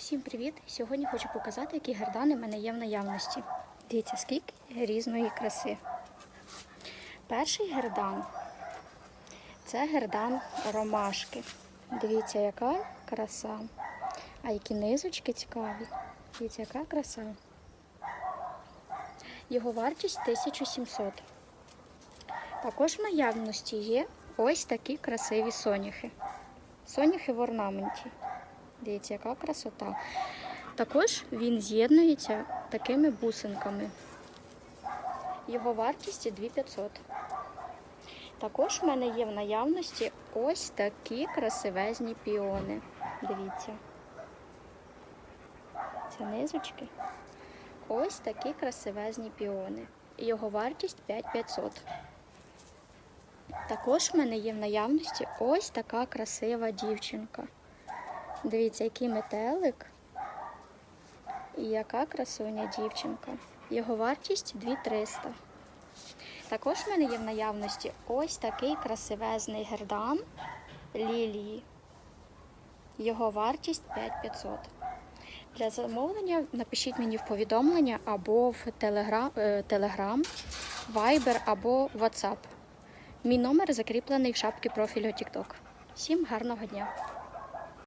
Всім привіт! Сьогодні хочу показати, які гердани в мене є в наявності. Дивіться, скільки різної краси. Перший гердан це гердан ромашки. Дивіться, яка краса. А які низочки цікаві. Дивіться, яка краса. Його вартість 1700. Також в наявності є ось такі красиві соняхи. Соняхи в орнаменті. Дивіться, яка красота. Також він з'єднується такими бусинками. Його вартість 2500. Також в мене є в наявності ось такі красивезні піони. Дивіться. Це низочки. Ось такі красивезні піони. Його вартість 5500. Також в мене є в наявності ось така красива дівчинка. Дивіться, який метелик і яка красуня дівчинка. Його вартість 2300. Також в мене є в наявності ось такий красивезний гердан лілії. Його вартість 5500. Для замовлення напишіть мені в повідомлення або в Telegram, Telegram Viber або WhatsApp. Мій номер закріплений в шапці профілю TikTok. Всім гарного дня!